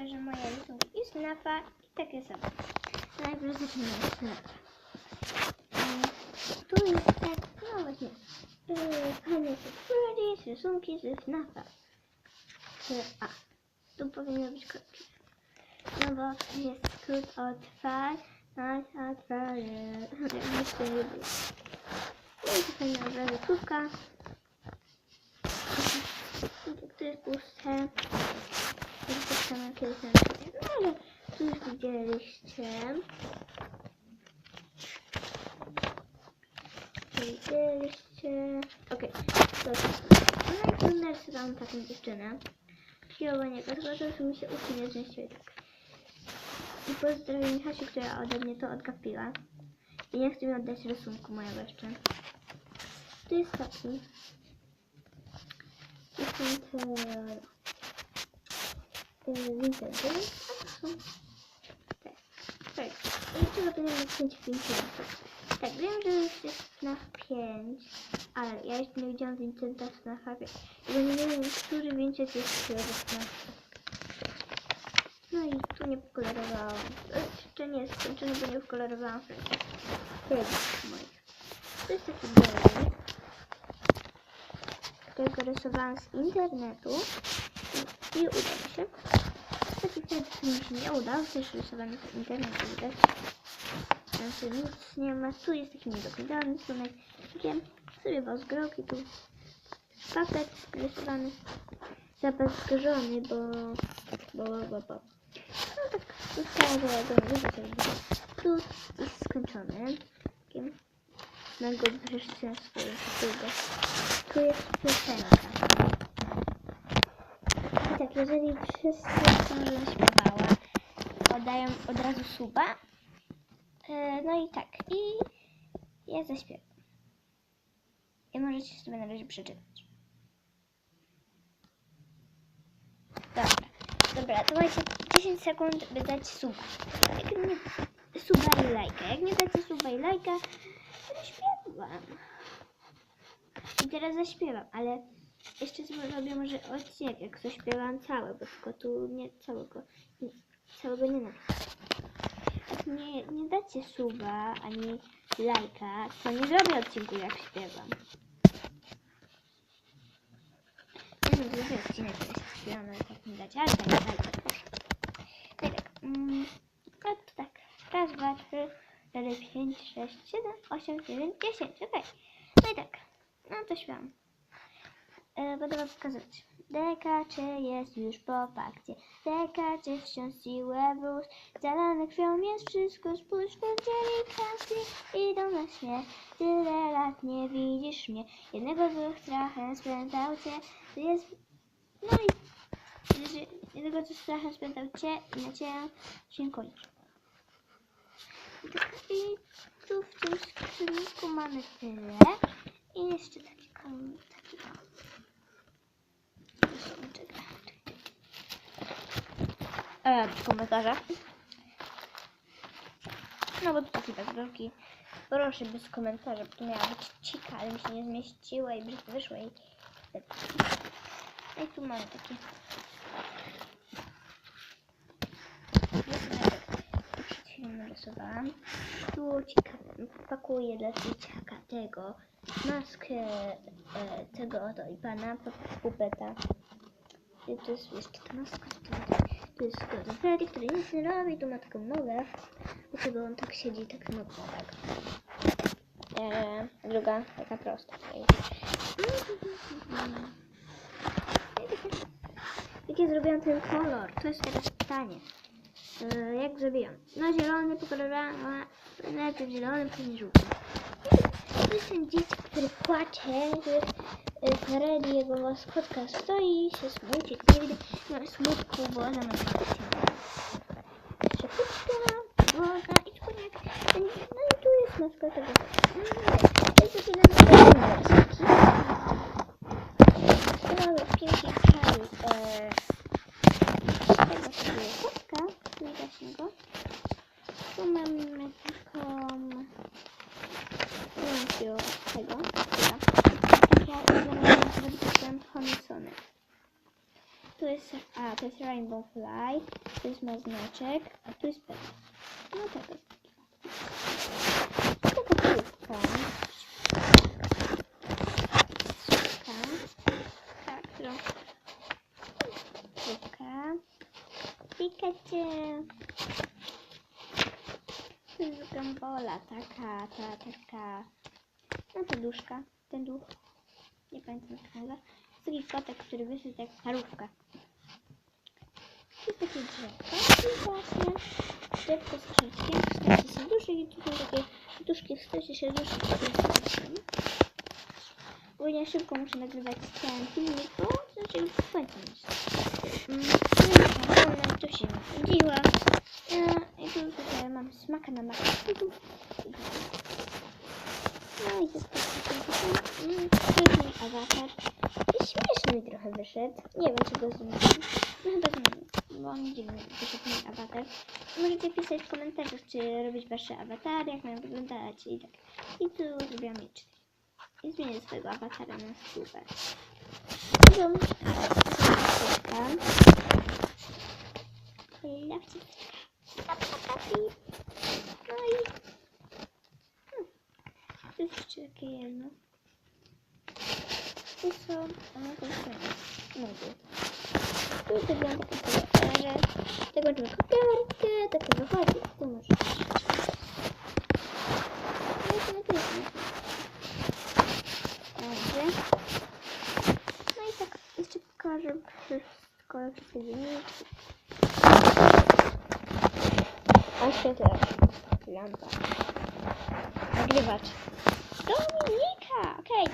pokażę moje rysunki i snafa i takie same. Najpierw zacznijmy od snafa. Mm, Tu jest tak, no właśnie, yy, Panie Freddy's rysunki ze snafa. Yy, A, tu powinno być kropki. No bo jest skrót od nic to nie było. No i tutaj na obrazówka. Tu jest puste. To jest tak samo kiedyś na przykład. No ale tu już widzieliście. Widzieliście. Okej, to No i narysowałam taką dziewczynę. Kierowanie tylko to już mi się uczy nie zmieściły tak. I pozdrawiam Hasiu, która ode mnie to odgapiła. I nie chcę mi oddać rysunku mojego jeszcze. Tu jest taki. Jest ten Vincenzo. A to są te. Tak. Jeszcze powinienem napisać Vincenzo. Tak, wiem, że już jest na 5, ale ja jeszcze nie widziałam Vincenta FNAF 5. Bo nie wiem, który Vincent jest w FNAF. No i tu nie pokolorowałam. Jeszcze nie jest skończone, bo nie pokolorowałam Freddy moich. To jest taki biały, którego rysowałam z internetu i, i udało się. Taki który mi się nie udał, też rysowany z internetu widać. Znaczy nic nie ma. Tu jest taki niedokończony rysunek. Takiem sobie was grok i tu papet rysowany. Zabezgrzony, bo... bo, bo, bo. No tak, zostało, nie widzę. Tu jest skończony. Takim na go wreszcie tytułę. Tu jest piosenka. Jeżeli wszyscy chcą, żebym śpiewała, oddają od razu suba. E, no i tak, i ja zaśpiewam. I możecie sobie na razie przeczytać. Dobra, dobra, to macie 10 sekund, by dać suba. Jak nie, suba i lajka. Jak nie dacie suba i lajka, to śpiewam. I teraz zaśpiewam, ale jeszcze zrobię może odcinek, jak zaśpiewam całe, bo tylko tu nie całego, nie, całego nie napisałam. Jak nie, nie dacie suba ani lajka, to nie zrobię odcinku jak śpiewam. Nie wiem, zrobię odcinek, jak śpiewam, ale tak nie dacie, ale tak, lajka, proszę. No i tak, mm, no to tak, raz, dwa, trzy, cztery, pięć, sześć, siedem, osiem, dziewięć, dziesięć, okej. No i tak, no to śpiewam. E, będę wam pokazywać. Deka, czy jest już po fakcie? Deka, czy wciąż siłę wóz? Zalane krwią jest wszystko, spójrz, ludzie kasy idą na śmiech. Tyle lat nie widzisz mnie, jednego z strachem spętał cię. Jest... No i... Jednego z strachem spętał cię i na cię się kończy. I tu w tym skrzynku mamy tyle. I jeszcze taki kom... E, w komentarzach. No bo to takie backgroundki. Proszę bez komentarza, bo to miała być cika, ale mi się nie zmieściła i brzydko wyszła i... No i tu mamy takie... Przed chwilą narysowałam. Tu ciekawe, pakuję dla dzieciaka tego maskę e, tego oto i pana pupeta. I tu jest jeszcze ta maska, to, tu jest Gordon Freddy, który nic nie robi, tu ma taką nogę, dlaczego on tak siedzi, tak mocno, tak. E, druga taka prosta. Jak ja zrobiłam ten kolor? To jest teraz pytanie. E, jak zrobiłam? No zielony pokolorowałam, a najpierw zielony, później żółty. To jest ten dziecko, który płacze, że Freddy, jego maskotka stoi i się smuci. Nie widać no, smutku, bo ona ma Szepuczka, woda i człowiek. No i tu jest maskotka. No to jest taki na Mamy pięknie. E, tego kotka, widać go. Tu mamy taką Pięciu tego. Tu jest, a to jest Rainbow Fly. Tu jest ma znaczek, a tu jest pewnie. No tak jest. Taka krówka. Krówka. Tak, którą... Krówka. Pikachu. To jest gambola, taka, ta, taka. No to duszka, ten duch. Nie pamiętam jak nazywa. Jest taki kotek, który wyszedł jak parówka. To jest takie drzewko i właśnie drzewko z krzyżkiem, wstać się duszy i tu są takie duszki, wstać się duszy. Bo ja szybko muszę nagrywać ten filmik, bo znaczy już jest. Mm, No i tak, ona tu się urodziła. E, I tu tutaj mam smaka na maka. No i to jest taki mm, jest awatar. Śmieszny mi trochę wyszedł. Nie wiem, czy go zmienię. No chyba zmienię, bo on dziwny wyszedł mój awatar. Możecie pisać w komentarzach, czy robić wasze awatary, jak mają wyglądać i tak. I tu zrobiłam liczby. I zmienię swojego awatara na super. No, a, Lawcie. No i... To jest jeszcze takie jedno. Tu są... Nudy. Tu wygląda takie kopiarze. Tego czym kopiarkę, takie wychodzi. Tu tyle. Dobrze. No i tak jeszcze pokażę wszystko, wszystkie dzienniczki. Oświetlacz. Lampa. Nagrywacz. Dominika! Okej,